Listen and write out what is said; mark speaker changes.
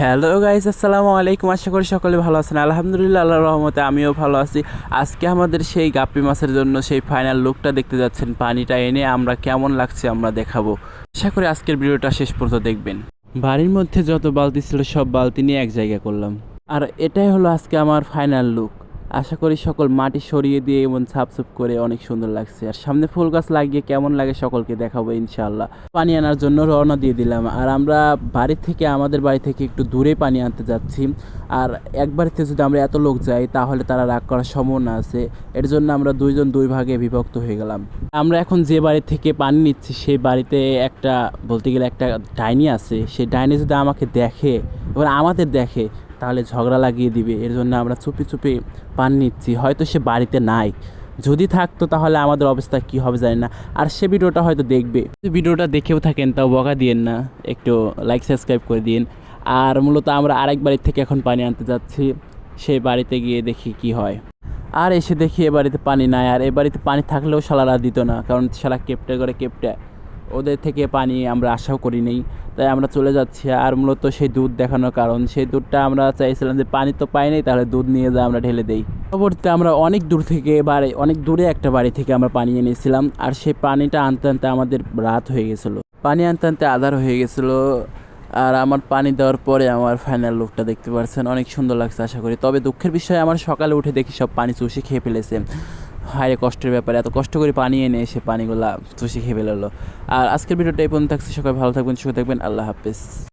Speaker 1: Hello guys আসসালামু আলাইকুম। আশা করি সকলে ভালো আছেন। আলহামদুলিল্লাহ আল্লাহ রহমতে আমিও ভালো আছি। আজকে আমাদের সেই গাপ্পি মাছের জন্য সেই ফাইনাল লুকটা দেখতে যাচ্ছেন পানিটা এনে আমরা কেমন লাগছে আমরা দেখাবো। আশা করি আজকের ভিডিওটা শেষ পর্যন্ত দেখবেন। বাড়ির মধ্যে যত বালতি ছিল সব বালতি নিয়ে এক জায়গা করলাম। আর এটাই হলো আজকে আমার ফাইনাল লুক আশা করি সকল মাটি সরিয়ে দিয়ে এমন সাফসুপ করে অনেক সুন্দর লাগছে। আর সামনে ফুল গাছ লাগিয়ে কেমন লাগে সকলকে দেখাবো ইনশাল্লাহ পানি আনার জন্য রওনা দিয়ে দিলাম। আর আমরা বাড়ি থেকে, আমাদের বাড়ি থেকে একটু দূরে পানি আনতে যাচ্ছি। আর এক বাড়িতে যদি আমরা এত লোক যাই, তাহলে তারা রাগ করার সম্ভাবনা আছে। এর জন্য আমরা দুইজন দুই ভাগে বিভক্ত হয়ে গেলাম। আমরা এখন যে বাড়ি থেকে পানি নিচ্ছি, সেই বাড়িতে একটা, বলতে গেলে একটা ডাইনি আছে। সেই ডাইনি যদি আমাকে দেখে, এবার আমাদের দেখে তাহলে ঝগড়া লাগিয়ে দিবে। এর জন্য আমরা চুপি চুপি পান নিচ্ছি। হয়তো সে বাড়িতে নাই। যদি থাকতো তাহলে আমাদের অবস্থা কি হবে জানি না। আর সে ভিডিওটা হয়তো দেখবে। যদি ভিডিওটা দেখেও থাকেন তাও বকা দিয়েন না। একটু লাইক সাবস্ক্রাইব করে দিন আর মূলত আমরা আরেক বাড়ির থেকে এখন পানি আনতে যাচ্ছি। সেই বাড়িতে গিয়ে দেখি কি হয়। আর এসে দেখি এ বাড়িতে পানি নাই। আর এ বাড়িতে পানি থাকলেও শালারা দিত না। কারণ শালা কেপটে করে কেপটে। ওদের থেকে পানি আমরা আশাও করি নেই। তাই আমরা চলে যাচ্ছি আর মূলত সেই দুধ দেখানোর কারণ। সেই দুধটা আমরা চাইছিলাম যে পানি তো পাই নাই, তাহলে দুধ নিয়ে যা আমরা ঢেলে দেই। পরবর্তীতে আমরা অনেক দূর থেকে বাড়ি, অনেক দূরে একটা বাড়ি থেকে আমরা পানি এনেছিলাম আর সেই পানিটা আনতে আনতে আমাদের রাত হয়ে গেছিল। পানি আনতে আনতে আধার হয়ে গেছিল আর আমার পানি দেওয়ার পরে আমার ফাইনাল লুকটা দেখতে পাচ্ছেন অনেক সুন্দর লাগছে আশা করি। তবে দুঃখের বিষয়ে, আমার সকালে উঠে দেখি সব পানি চুষে খেয়ে ফেলেছে। হায় রে কষ্টের ব্যাপারে, এত কষ্ট করে পানি এনে এসে পানিগুলা চুষে খেয়ে ফেলালো আর আজকের ভিডিওটা এই পর্যন্ত থাকছে সবাই ভালো থাকবেন সুখে থাকবেন, আল্লাহ হাফেজ।